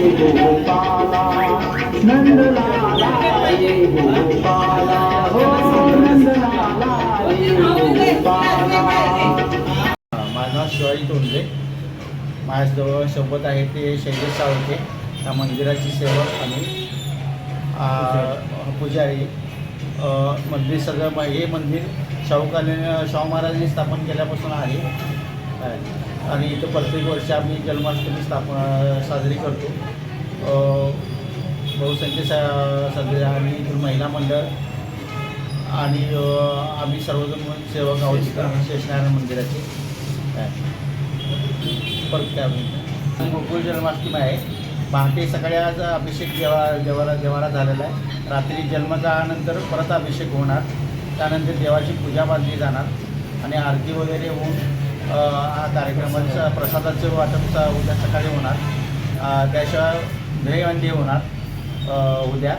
रे गोपाला नंदलाला गोपाला हो नंदलाला गोपाला माझं नाव शिवाजी तोंडले माझ्याजवळ सोबत आहे ते शैलेश सावके त्या मंदिराची सेवक आणि पुजारी. मंदिर सगळं हे मंदिर शाहूकालीन शाहू महाराजांनी स्थापन केल्यापासून आहे. आणि इथं प्रत्येक वर्षी आम्ही जन्माष्टमी स्थापना साजरी करतो. बहुसंख्य सा साजरी आणि इथून महिला मंडळ आणि आम्ही सर्वजण सेवा सेवक आहोत शेषनारायण मंदिराचे. परत काय होईल गोकुळ जन्माष्टमी आहे. पहाटे सकाळी आज अभिषेक जेवा देवाला देवाला झालेला आहे रात्री जन्मकाळानंतर परत अभिषेक होणार. त्यानंतर देवाची पूजा बांधली जाणार. आणि आरती वगैरे होऊन हा कार्यक्रमाचा प्रसादाचं वाटप उद्या सकाळी होणार. अ, त्याशिवाय दहीहंडी होणार उद्या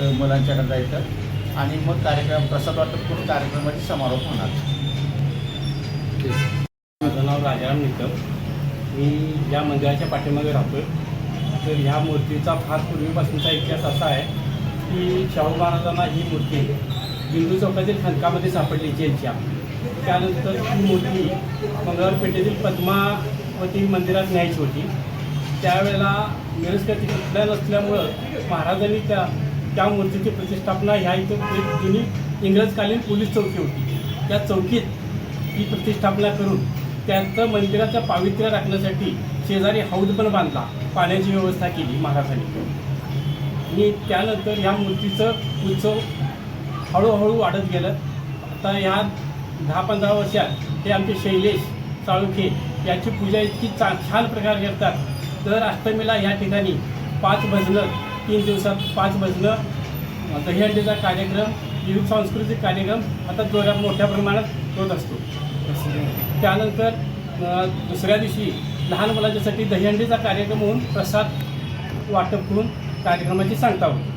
अ, मुलांच्याकडे जायचं आणि मग कार्यक्रम प्रसाद वाटप करून कार्यक्रमाचे समारोप होणार. माझं नाव राजाराम निकम. मी या मंदिराच्या पाठीमागे राहतो तर ह्या मूर्तीचा फार पूर्वीपासूनचा इतिहास असा आहे की शाहू महाराजांना ही मूर्ती बिंदू चौकातील खणकामध्ये सापडली जेलच्या. त्यानंतर ती मूर्ती मंगळवारपेठेतील पद्मावती मंदिरात न्यायची होती. त्यावेळेला मिरजकर तिकडल्या नसल्यामुळं महाराजांनी त्या त्या मूर्तीची प्रतिष्ठापना ह्या इथं एक जुनी इंग्रजकालीन पोलीस चौकी होती. त्या चौकीत ही प्रतिष्ठापना करून त्यांचं मंदिराचं पावित्र्य राखण्यासाठी शेजारी हौद पण बांधला. पाण्याची व्यवस्था केली महाराजांनी. आणि त्यानंतर ह्या मूर्तीचं उत्सव हळूहळू वाढत गेलं. आता ह्या दहा पंधरा वर्षात हे आमचे शैलेश चाळुखे याची पूजा इतकी चा छान प्रकार करतात. तर अष्टमीला ह्या ठिकाणी पाच भजनं तीन दिवसात पाच भजनं दहीहंडीचा कार्यक्रम विविध सांस्कृतिक कार्यक्रम आता जोरात मोठ्या प्रमाणात होत असतो. त्यानंतर दुसऱ्या दिवशी लहान मुलांच्यासाठी दहीहंडीचा कार्यक्रम होऊन प्रसाद वाटप करून कार्यक्रमाची सांगता होती.